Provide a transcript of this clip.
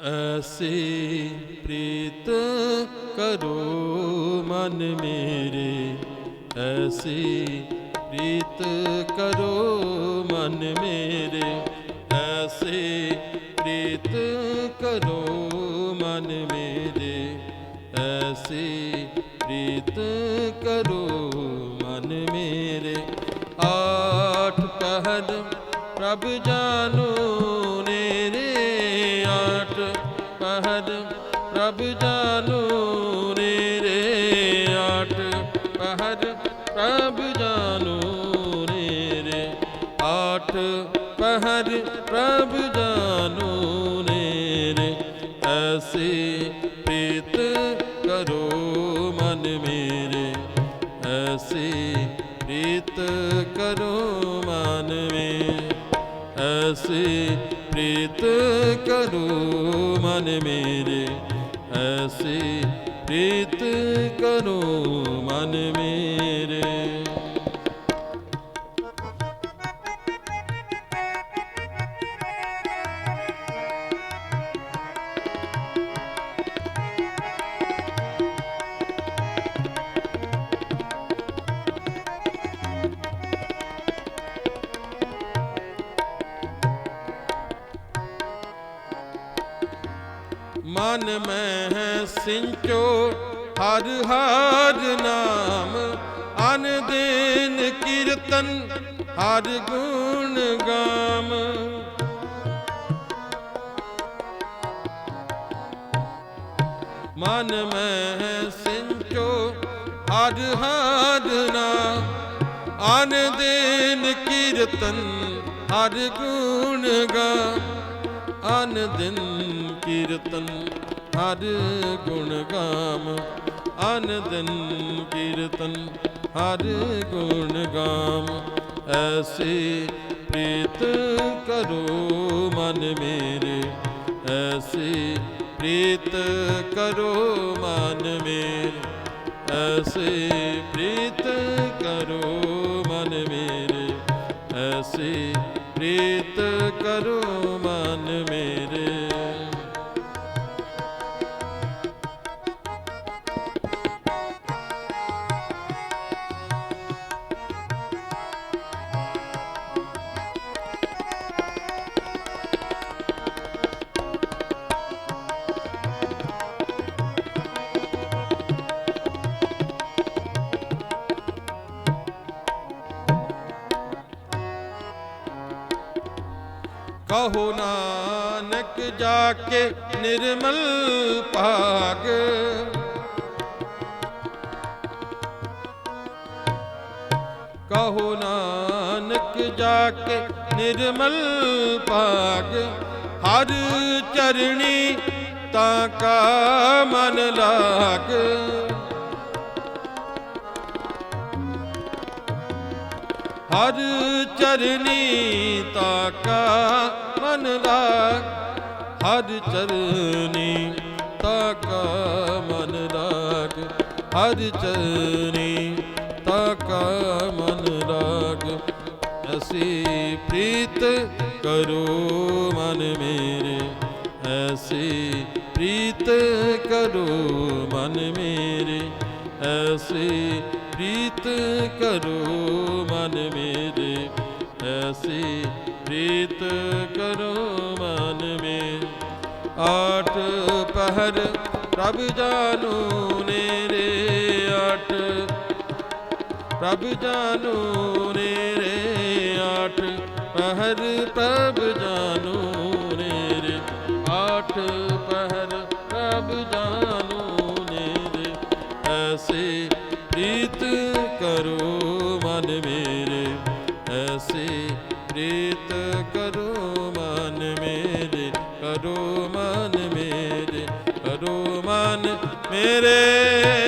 ਐਸੀ ਪ੍ਰੀਤ ਕਰੋ ਮਨ ਮੇਰੇ। ਐਸੀ ਪ੍ਰੀਤ ਕਰੋ ਮਨ ਮੇਰੇ। ਐਸੀ ਪ੍ਰੀਤ ਕਰੋ ਮਨ ਮੇਰੇ। ਐਸੀ ਪ੍ਰੀਤ ਕਰੋ ਮਨ ਮੇਰੇ। ਆਠ ਪਹਿਰ ਪ੍ਰਭ ਜਾਨੋ ਪਹਿਰ ਪ੍ਰਭ ਜਾਨੋ ਨੇਰੇ ਆਠ ਪਹਰ ਪ੍ਰਭ ਜਾਨੂ ਜਾਨੋ ਰੇ ਆਠ ਪਹਰ ਪ੍ਰਭ ਜਾਨੂ ਜਾਨੋ ਰੇ ਐਸੀ ਪ੍ਰੀਤ ਕਰੋ ਮਨ ਮੇਰੇ। ਐਸੀ ਪ੍ਰੀਤ ਕਰੋ ਮਨ ਮੇ ਐਸੀ ਪ੍ਰੀਤ ਕਰੋ ਮਨ ਮੇਰੇ ਐਸੀ ਪ੍ਰੀਤ ਕਰੋ ਮਨ ਮੇਰੇ ਮਨ ਮੈਂ ਹੈ ਸਿੰਚੋ, ਹਰ ਹਰ ਨਾਮ ਅਨ ਦਿਨ ਕੀਰਤਨ, ਹਰ ਗੁਣ ਗਾਮ। ਮਨ ਮੈਂ ਹੈ ਸਿੰਚੋ, ਹਰ ਹਰ ਨਾਮ ਅਨ ਦਿਨ ਕੀਰਤਨ, ਹਰ ਗੁਣ ਗਾਮ। ਅਨ ਦਿਨ ਕੀਰਤਨ, ਹਰ ਗੁਣ ਗਾਮ। ਅਨ ਦਿਨ ਕੀਰਤਨ, ਹਰ ਗੁਣ ਗਾਮ। ਐਸੀ ਪ੍ਰੀਤ ਕਰੋ ਮਨ ਮੇਰੇ। ਐਸੀ ਪ੍ਰੀਤ ਕਰੋ ਮਨ ਮੇਰੇ। ਐਸੀ ਪ੍ਰੀਤ ਕਰੋ ਮਨ ਮੇਰੇ। ਐਸੀ ਪ੍ਰੀਤ ਕਰੋ ਕਹੋ ਨਾਨਕ ਜਾ ਕੇ ਨਿਰਮਲ ਭਾਗ। ਕਹੋ ਨਾਨਕ ਜਾ ਕੇ ਨਿਰਮਲ ਭਾਗ। ਹਰ ਚਰਣੀ ਤਾਂ ਕਾ ਮਨ ਲਾਗ। ਹਰ ਚਰਨੀ ਤਾਕਾ ਮਨ ਲਾਗ ਹਰ ਚਰਨੀ ਤਾਕਾ ਮਨ ਲਾਗ ਹਰ ਚਰਨੀ ਤਾਕਾ ਮਨ ਲਾਗ ਐਸੀ ਪ੍ਰੀਤ ਕਰੋ ਮਨ ਮੇਰੇ। ਐਸੀ ਪ੍ਰੀਤ ਕਰੋ ਮਨ ਮੇਰੇ। ਐਸੀ ਪ੍ਰੀਤ ਕਰੋ ਮਨ ਮੇਰੇ ਐਸੀ ਰੀਤ ਕਰੋ ਮਨ ਮੇ ਆਠ ਪਹਿਰ ਪ੍ਰਭ ਜਾਨੂ ਨੇਰੇ ਆਠ ਪ੍ਰਭ ਜਾਨੂ ਨੇਰੇ ਆਠ ਪਹਿਰ ਪ੍ਰਭ ਜਾਨੂ ਪ੍ਰੀਤ ਕਰੋ ਮਨ ਮੇਰੇ ਕਰੋ ਮਨ ਮੇਰੇ ਕਰੋ ਮਨ ਮੇਰੇ।